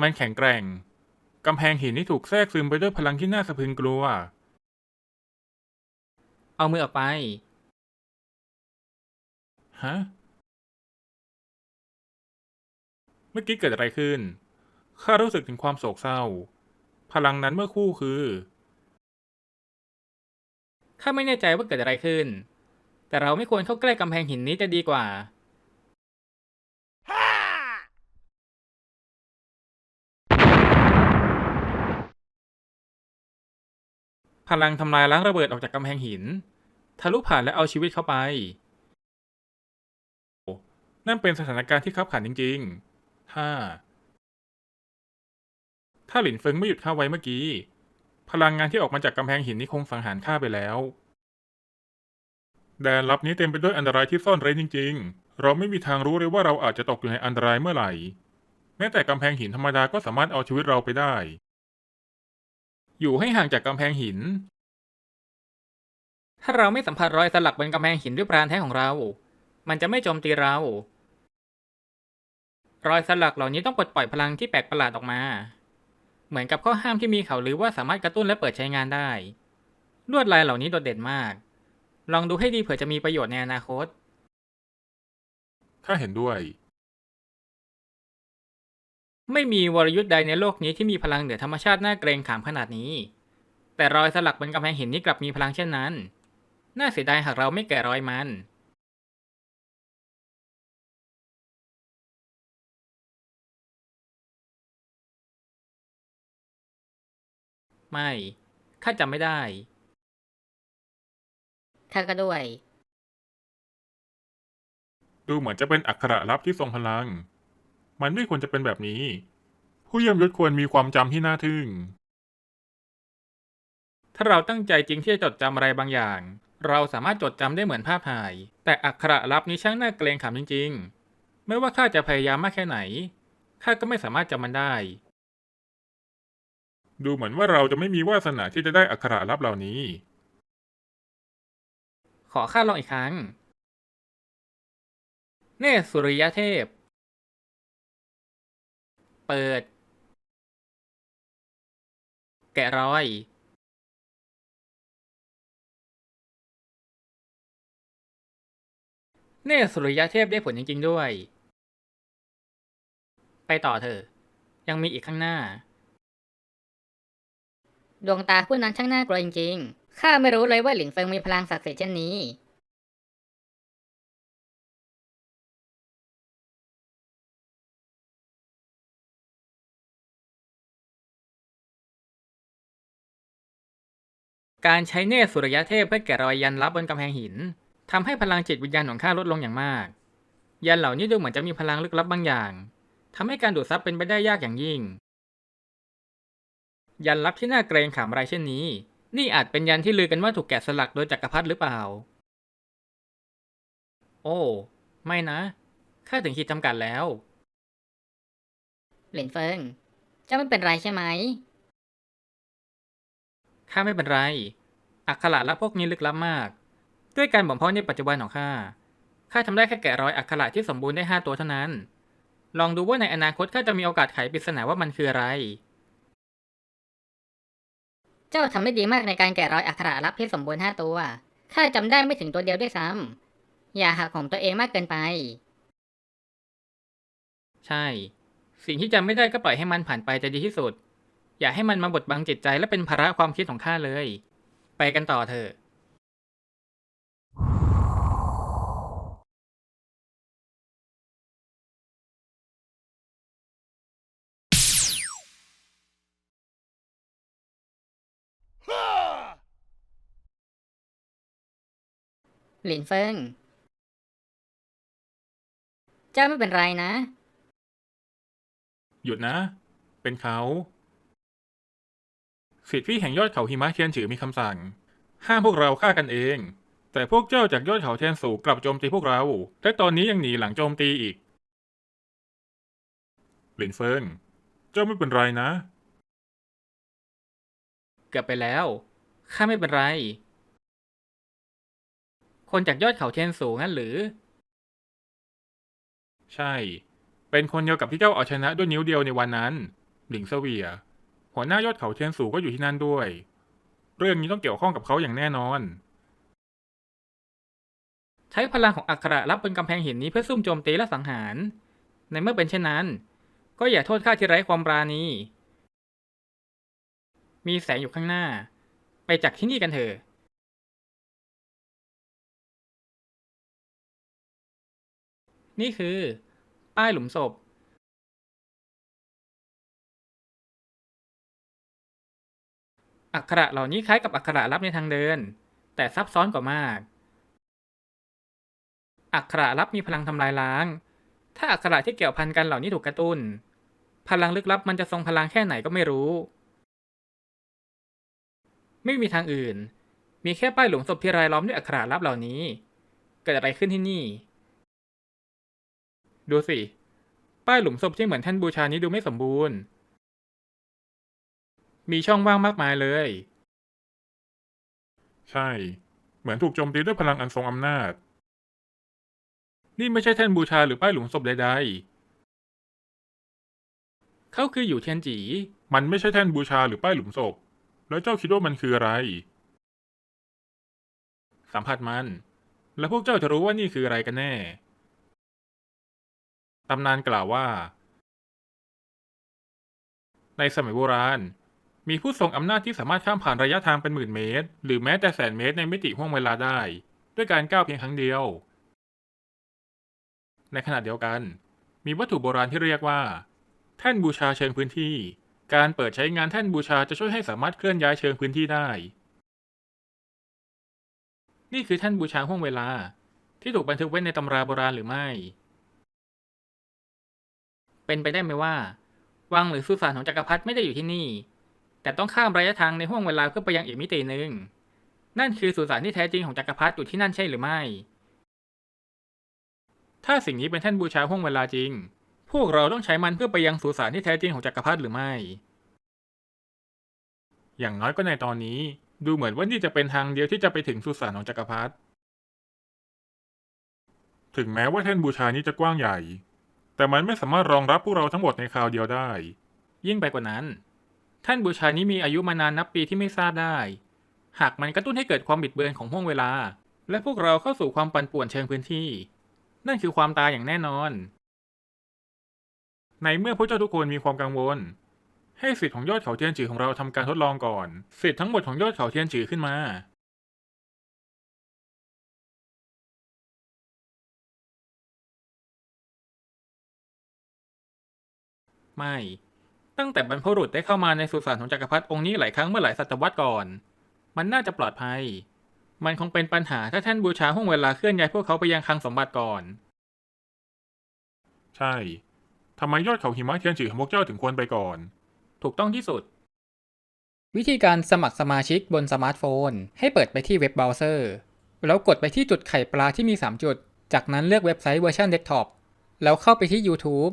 มันแข็งแกร่ง กำแพงหินที่ถูกแทรกซึมไปด้วยพลังที่น่าสะพรึงกลัว เอามือออกไป ฮะ เมื่อกี้เกิดอะไรขึ้น ข้ารู้สึกถึงความโศกเศร้า พลังนั้นเมื่อคู่คือ ข้าไม่แน่ใจว่าเกิดอะไรขึ้น แต่เราไม่ควรเข้าใกล้กำแพงหินนี้จะดีกว่า พลังทำลายล้างระเบิดออกจากกำแพงหิน ทะลุผ่านและเอาชีวิตเข้าไป นั่นเป็นสถานการณ์ที่ขับขันจริง ๆ ถ้า ถ้าหลินเฟิงไม่หยุดข้าไว้เมื่อกี้ พลังงานที่ออกมาจากกำแพงหินนี้คงสังหารข้าไปแล้ว แดนลับนี้เต็มไปด้วยอันตรายที่ซ่อนเร้นจริง ๆ เราไม่มีทางรู้เลยว่าเราอาจจะตกอยู่ในอันตรายเมื่อไหร่ แม้แต่กำแพงหินธรรมดาก็สามารถเอาชีวิตเราไปได้ อยู่ให้ห่างจากกำแพงหิน ถ้าเราไม่สัมผัสรอยสลักบนกำแพงหินด้วยปราณแท้ของเรา มันจะไม่โจมตีเรา รอยสลักเหล่านี้ต้องปลดปล่อยพลังที่แปลกประหลาดออกมา เหมือนกับข้อห้ามที่มีเข่าวลือว่าสามารถกระตุ้นและเปิดใช้งานได้ ลวดลายเหล่านี้โดดเด่นมาก ลองดูให้ดีเผื่อจะมีประโยชน์ในอนาคตถ้าเห็นด้วย ไม่มีวรยุทธ์ใดในโลกนี้ที่มีพลังเหนือธรรมชาติน่าเกรงขามขนาดนี้ แต่รอยสลักบนกำแพงหินนี้กลับมีพลังเช่นนั้น น่าเสียดายหากเราไม่แกะรอยมัน ไม่ข้าจำไม่ได้ ข้าก็ด้วย ดูเหมือนจะเป็นอักขระลับที่ทรงพลัง มันไม่ควรจะเป็นแบบนี้ ผู้เยี่ยมยศควรมีความจำที่น่าทึ่ง ถ้าเราตั้งใจจริงที่จะจดจำอะไรบางอย่าง เราสามารถจดจำได้เหมือนภาพถ่าย แต่อักขระลับนี้ช่างน่าเกรงขามจริง ๆ ไม่ว่าข้าจะพยายามมากแค่ไหนข้าก็ไม่สามารถจำมันได้ ดูเหมือนว่าเราจะไม่มีวาสนาที่จะได้อักขระลับเหล่านี้ ขอข้าลองอีกครั้ง เนตรสุริยเทพ เปิด แกะรอย เนตรสุริยเทพได้ผลจริง ๆ ด้วย ไปต่อเถอะ ยังมีอีกข้างหน้า ดวงตาผู้นั้นช่างน่ากลัวจริงๆ ข้าไม่รู้เลยว่าหลิงเฟิงมีพลังศักดิ์สิทธิ์เช่นนี้ การใช้เนตรสุริยเทพเพื่อแกะรอยยันลับบนกำแพงหินทำให้พลังจิตวิญญาณของข้าลดลงอย่างมาก ยันเหล่านี้ดูเหมือนจะมีพลังลึกลับบางอย่างทำให้การดูดซับเป็นไปได้ยากอย่างยิ่ง ยันลับที่น่าเกรงขามรายเช่นนี้ นี่อาจเป็นยันที่ลือกันว่าถูกแกะสลักโดยจักรพรรดิหรือเปล่า โอ้ ไม่นะข้าถึงขีดจำกัดแล้ว เหลินเฟิงเจ้าไม่เป็นไรใช่ไหม ข้าไม่เป็นไร อักขระและพวกนี้ลึกลับมาก ด้วยการบ่มเพาะในปัจจุบันของข้า ข้าทำได้แค่แกะรอยอักขระที่สมบูรณ์ได้ห้าตัวเท่านั้น ลองดูว่าในอนาคตข้าจะมีโอกาสไขปริศนาว่ามันคืออะไร เจ้าทำได้ดีมากในการแกะรอยอักขระลับที่สมบูรณ์ห้าตัว ข้าจำได้ไม่ถึงตัวเดียวด้วยซ้ำ อย่าหักของตัวเองมากเกินไป ใช่ สิ่งที่จำไม่ได้ก็ปล่อยให้มันผ่านไปจะดีที่สุด อย่าให้มันมาบดบังจิตใจและเป็นภาระความคิดของข้าเลย ไปกันต่อเถอะหลินเฟิง เจ้าไม่เป็นไรนะ หยุดนะ เป็นเขา สิทธิพี่แห่งยอดเขาหิมะเทียนฉือมีคำสั่ง ห้ามพวกเราฆ่ากันเอง แต่พวกเจ้าจากยอดเขาเทียนสูงกลับโจมตีพวกเรา และตอนนี้ยังหนีหลังโจมตีอีก หลินเฟิง เจ้าไม่เป็นไรนะ เกือบไปแล้ว ข้าไม่เป็นไร คนจากยอดเขาเทียนสูงนั่นหรือ ใช่ เป็นคนเดียวกับที่เจ้าเอาชนะด้วยนิ้วเดียวในวันนั้น หลิงเสวีย หัวหน้ายอดเขาเทียนสูก็อยู่ที่นั่นด้วย เรื่องนี้ต้องเกี่ยวข้องกับเขาอย่างแน่นอน ใช้พลังของอักขระรับบนกำแพงหินนี้เพื่อซุ่มโจมตีและสังหาร ในเมื่อเป็นเช่นนั้น ก็อย่าโทษข้าที่ไร้ความปราณี มีแสงอยู่ข้างหน้า ไปจากที่นี่กันเถอะนี่คือ ป้ายหลุมศพ อักขระเหล่านี้คล้ายกับอักขระลับในทางเดิน แต่ซับซ้อนกว่ามาก อักขระลับมีพลังทำลายล้าง ถ้าอักขระที่เกี่ยวพันกันเหล่านี้ถูกกระตุ้น พลังลึกลับมันจะทรงพลังแค่ไหนก็ไม่รู้ ไม่มีทางอื่น มีแค่ป้ายหลุมศพที่รายล้อมด้วยอักขระลับเหล่านี้ เกิดอะไรขึ้นที่นี่ ดูสิ ป้ายหลุมศพที่เหมือนแท่นบูชานี้ดูไม่สมบูรณ์ มีช่องว่างมากมายเลย ใช่ เหมือนถูกโจมตีด้วยพลังอันทรงอำนาจ นี่ไม่ใช่แท่นบูชาหรือป้ายหลุมศพใดเขาคืออยู่เทียนจีๆมันไม่ใช่แท่นบูชาหรือป้ายหลุมศพ แล้วเจ้าคิดว่ามันคืออะไร สัมผัสมัน แล้วพวกเจ้าจะรู้ว่านี่คืออะไรกันแน่ ตำนานกล่าวว่า ในสมัยโบราณ มีผู้ทรงอำนาจที่สามารถข้ามผ่านระยะทางเป็นหมื่นเมตร หรือแม้แต่แสนเมตรในมิติห่วงเวลาได้ ด้วยการก้าวเพียงครั้งเดียว ในขณะเดียวกัน มีวัตถุโบราณที่เรียกว่า แท่นบูชาเชิงพื้นที่ การเปิดใช้งานแท่นบูชาจะช่วยให้สามารถเคลื่อนย้ายเชิงพื้นที่ได้ นี่คือแท่นบูชาห่วงเวลา ที่ถูกบันทึกไว้ในตำราโบราณหรือไม่ เป็นไปได้ไหมว่า วังหรือสุสานของจักรพรรดิไม่ได้อยู่ที่นี่ แต่ต้องข้ามระยะทางในห่วงเวลาเพื่อไปยังอีกมิติหนึ่ง นั่นคือสุสานที่แท้จริงของจักรพรรดิอยู่ที่นั่นใช่หรือไม่ ถ้าสิ่งนี้เป็นแท่นบูชาห่วงเวลาจริง พวกเราต้องใช้มันเพื่อไปยังสุสานที่แท้จริงของจักรพรรดิหรือไม่ อย่างน้อยก็ในตอนนี้ ดูเหมือนว่านี่จะเป็นทางเดียวที่จะไปถึงสุสานของจักรพรรดิ ถึงแม้ว่าแท่นบูชานี้จะกว้างใหญ่ แต่มันไม่สามารถรองรับพวกเราทั้งหมดในคราวเดียวได้ ยิ่งไปกว่านั้น ท่านบูชานี้มีอายุมานานนับปีที่ไม่ทราบได้ หากมันกระตุ้นให้เกิดความบิดเบือนของห่วงเวลา และพวกเราเข้าสู่ความปั่นป่วนเชิงพื้นที่ นั่นคือความตายอย่างแน่นอน ในเมื่อพวกเจ้าทุกคนมีความกังวล ให้สิทธิ์ของยอดเขาเทียนจือของเราทำการทดลองก่อน สิทธิ์ทั้งหมดของยอดเขาเทียนจือขึ้นมาไม่ ตั้งแต่บรรพบุรุษได้เข้ามาในสุสานของจักรพรรดิองค์นี้หลายครั้งเมื่อหลายศตวรรษก่อน มันน่าจะปลอดภัย มันคงเป็นปัญหาถ้าท่านบูชาห่วงเวลาเคลื่อนย้ายพวกเขาไปยังคลังสมบัติก่อน ใช่ ทำไมยอดเขาหิมะเทียนจือของพวกเจ้าถึงควรไปก่อน ถูกต้องที่สุด วิธีการสมัครสมาชิกบนสมาร์ทโฟน ให้เปิดไปที่เว็บเบราว์เซอร์ แล้วกดไปที่จุดไข่ปลาที่มี 3 จุด จากนั้นเลือกเว็บไซต์เวอร์ชันเดสก์ท็อป แล้วเข้าไปที่ YouTube